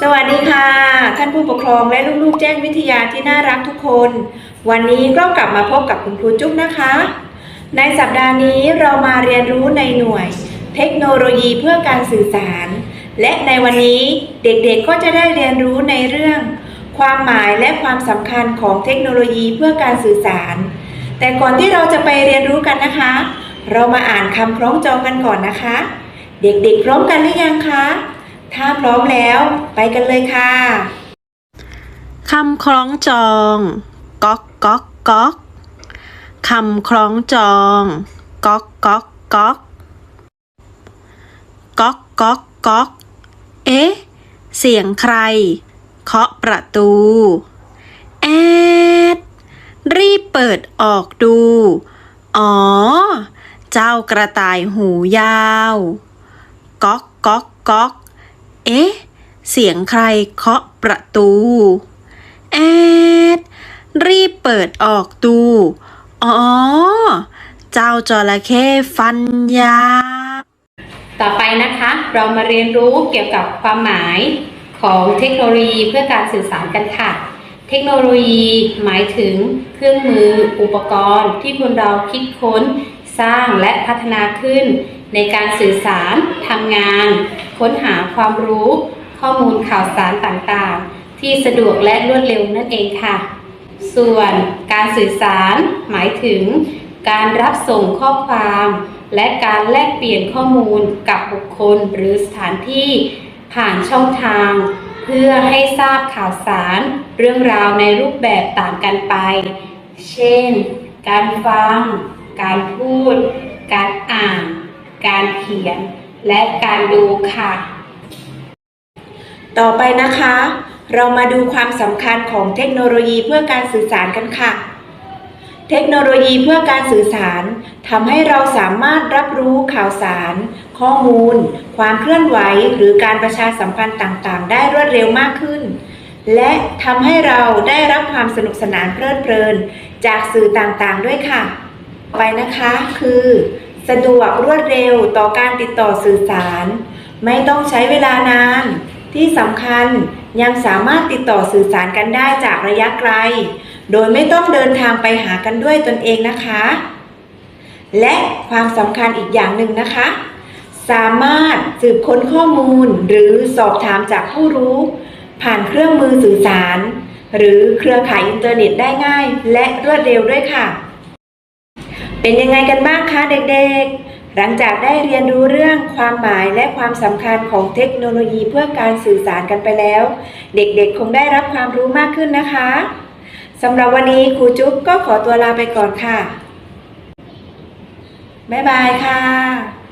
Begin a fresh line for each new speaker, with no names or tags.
สวัสดีค่ะ ท่านผู้ปกครองและลูกๆ แจ้งวิทยาที่น่ารักทุกคน วันนี้ก็กลับมาพบกับคุณครูจุ๊บนะคะ ในสัปดาห์นี้เรามาเรียนรู้ในหน่วย เทคโนโลยีเพื่อการสื่อสาร และในวันนี้เด็กๆก็จะได้เรียนรู้ในเรื่อง ความหมายและความสำคัญของเทคโนโลยีเพื่อการสื่อสาร แต่ก่อนที่เราจะไปเรียนรู้กันนะคะ เรามาอ่านคำคล้องจองกันก่อนนะคะ เด็กๆพร้อมกันหรือยังคะ ถ้าพร้อมแล้วไปกันเลยค่ะ
คำคล้องจองก๊อกก๊อกก๊อกคำคล้องจองก๊อกก๊อกก๊อกก๊อกก๊อกก๊อก เอ๊ะ เสียงใคร เคาะประตู แอด รีบเปิดออกดู อ๋อ เจ้ากระต่ายหูยาวก๊อกก๊อกก๊อก เอ๊ะ เสียงใครเคาะประตู แอด รีบเปิดออกดูอ๋อ เจ้าจระเข้ฟันยาว
ต่อไปนะคะเรามาเรียนรู้เกี่ยวกับความหมายของเทคโนโลยีเพื่อการสื่อสารกันค่ะ เทคโนโลยีหมายถึงเครื่องมืออุปกรณ์ที่คนเราคิดค้น สร้างและพัฒนาขึ้น ในการสื่อสารทำงาน ค้นหาความรู้ ข้อมูลข่าวสารต่างๆ ที่สะดวกและรวดเร็วนั่นเองค่ะ ส่วนการสื่อสารหมายถึง การรับส่งข้อความ และการแลกเปลี่ยนข้อมูลกับบุคคลหรือสถานที่ ผ่านช่องทาง เพื่อให้ทราบข่าวสาร เรื่องราวในรูปแบบต่างกันไป เช่น การฟัง การพูด การอ่าน การเขียน และการดูค่ะ
ต่อไปนะคะ เรามาดูความสำคัญของเทคโนโลยีเพื่อการสื่อสารกันค่ะ เทคโนโลยีเพื่อการสื่อสารทำให้เราสามารถรับรู้ข่าวสาร ข้อมูล ความเคลื่อนไหว หรือการประชาสัมพันธ์ต่างๆ ได้รวดเร็วมากขึ้นและทำให้เราได้รับความสนุกสนานเพลิดเพลิน จากสื่อต่างๆด้วยค่ะ ไปนะคะคือ สะดวกรวดเร็วต่อการติดต่อสื่อสาร ไม่ต้องใช้เวลานาน ที่สำคัญยังสามารถติดต่อสื่อสารกันได้จากระยะไกล โดยไม่ต้องเดินทางไปหากันด้วยตนเองนะคะ และความสำคัญอีกอย่างหนึ่งนะคะ สามารถสืบค้นข้อมูลหรือสอบถามจากผู้รู้ ผ่านเครื่องมือสื่อสาร หรือเครือข่ายอินเทอร์เน็ตได้ง่าย และรวดเร็วด้วยค่ะ เป็นยังไงกันบ้างคะเด็กๆ หลังจากได้เรียนรู้เรื่องความหมายและความสำคัญของเทคโนโลยีเพื่อการสื่อสารกันไปแล้ว เด็กๆ คงได้รับความรู้มากขึ้นนะคะสำหรับวันนี้ครูจุ๊บก็ขอตัวลาไปก่อนค่ะ บ๊ายบายค่ะ